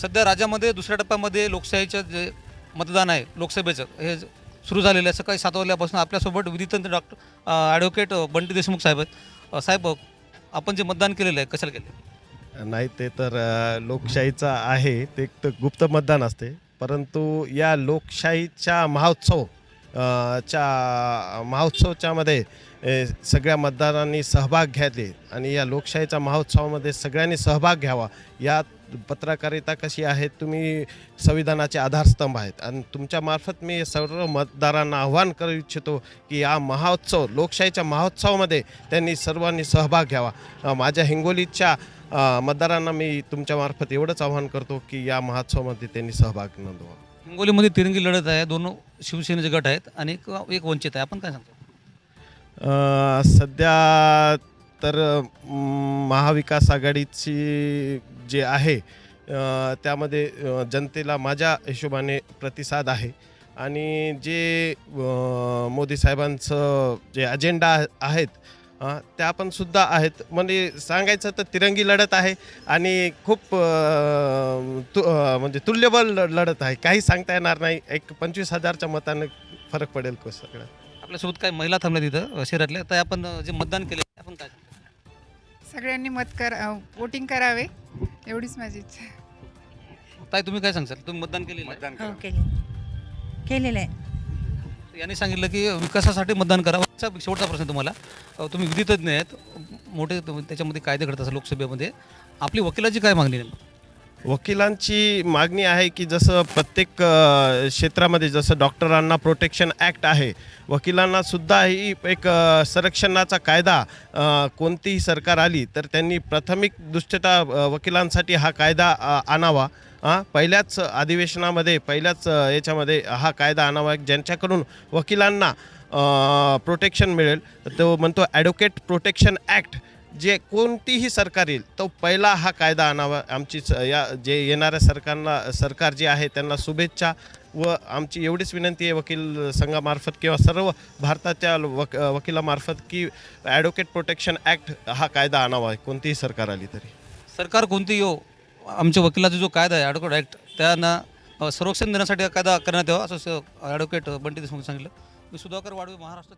सध्या राज्यामध्ये दुसऱ्या टप्प्यामध्ये लोकशाहीचं जे मतदान आहे लोकसभेचं हे सुरू झालेलं आहे. सकाळी सात वाजल्यापासून आपल्यासोबत विधितंत्र डॉक्टर ॲडव्होकेट बंटी देशमुख साहेब आहेत. साहेब आपण जे मतदान केलेलं आहे कशाला केलं? नाही ते तर लोकशाहीचा लोकशाहीचं आहे. ते एक तर गुप्त मतदान असते. परंतु या लोकशाहीच्या महोत्सव च्या महोत्सवच्यामध्ये सगळ्या मतदारांनी सहभाग घ्यावे आणि या लोकशाहीच्या महोत्सवामध्ये सगळ्यांनी सहभाग घ्यावा. या पत्रकारिता कशी आहे तुम्ही संविधानाचे आधारस्तंभ आहेत आणि तुमच्यामार्फत मी सर्व मतदारांना आव्हान करू इच्छितो की या महोत्सव लोकशाहीच्या महोत्सवामध्ये त्यांनी सर्वांनी सहभाग घ्यावा. माझ्या हिंगोलीच्या मतदारांना मी तुमच्यामार्फत एवढंच आव्हान करतो की या महोत्सवामध्ये त्यांनी सहभाग नोंदवा हिंगोलीमध्ये तिरंगी लढत आहे. दोन शिवसेनेचे गट आहेत आणि एक एक वंचित आहे. आपण काय सांगतो? अ, सध्या तर महाविकास आघाडीची जे आहे अ, त्यामध्ये अ, जनतेला माझ्या हिशोबाने प्रतिसाद आहे. आणि जे अ, मोदी साहेबांचं जे अजेंडा आहेत अ, त्या पण सुद्धा आहेत. म्हणजे सांगायचं तर तिरंगी लढत आहे आणि खूप अ, तु अ, म्हणजे तुल्यबळ ल- लढत आहे. काही सांगता येणार नाही. एक पंचवीस हजारच्या मताने फरक पडेल को सगळं. आपल्यासोबत काही महिला थांबल्या तिथं शहरातल्या. तर आपण जे मतदान केले आपण काय सगळ्यांनी मत कर वोटिंग करावे. एवढीच माझी इच्छा. ताई तुम्ही काय सांगसाल तुम्ही मतदान केलेलं आहे? हो केले केलेलं आहे. यांनी सांगितलं की विकासासाठी मतदान करा. आजचा शेवटचा प्रश्न तुम्हाला. अ, तुम्ही विधितज्ञ आहेत. मोठे त्याच्यामध्ये कायदे घडत असाल लोकसभेमध्ये. आपली वकिलाची काय मागणी आहे? वकिलांची मागणी आहे की जसं प्रत्येक क्षेत्रामध्ये जसं डॉक्टरांना प्रोटेक्शन ॲक्ट आहे वकिलांना सुद्धा ही एक संरक्षणाचा कायदा कोणतीही सरकार आली तर त्यांनी प्राथमिक दृष्टता वकिलांसाठी हा कायदा आणावा. हां पहिल्याच अधिवेशनामध्ये पहिल्याच याच्यामध्ये हा कायदा आणावा. ज्यांच्याकडून वकिलांना प्रोटेक्शन मिळेल तो म्हणतो ॲडव्होकेट प्रोटेक्शन ॲक्ट. जे कोणतीही सरकार येईल तो पहिला हा कायदा आणावा. आमची या जे येणाऱ्या सरकारला सरकार जे आहे त्यांना शुभेच्छा व आमची एवढीच विनंती आहे वकील संघामार्फत किंवा सर्व भारताच्या वक वकिलामार्फत की ॲडव्होकेट प्रोटेक्शन ॲक्ट हा कायदा आणावा कोणतीही सरकार आली तरी. सरकार कोणती येऊ आमच्या वकिलाचा जो कायदा आहे ॲडव्होकेट ॲक्ट त्यांना संरक्षण देण्यासाठी कायदा करण्यात यावा असं ॲडव्होकेट बंटी देशमुख सांगितलं. मी सुधाकर वाडवे महाराष्ट्र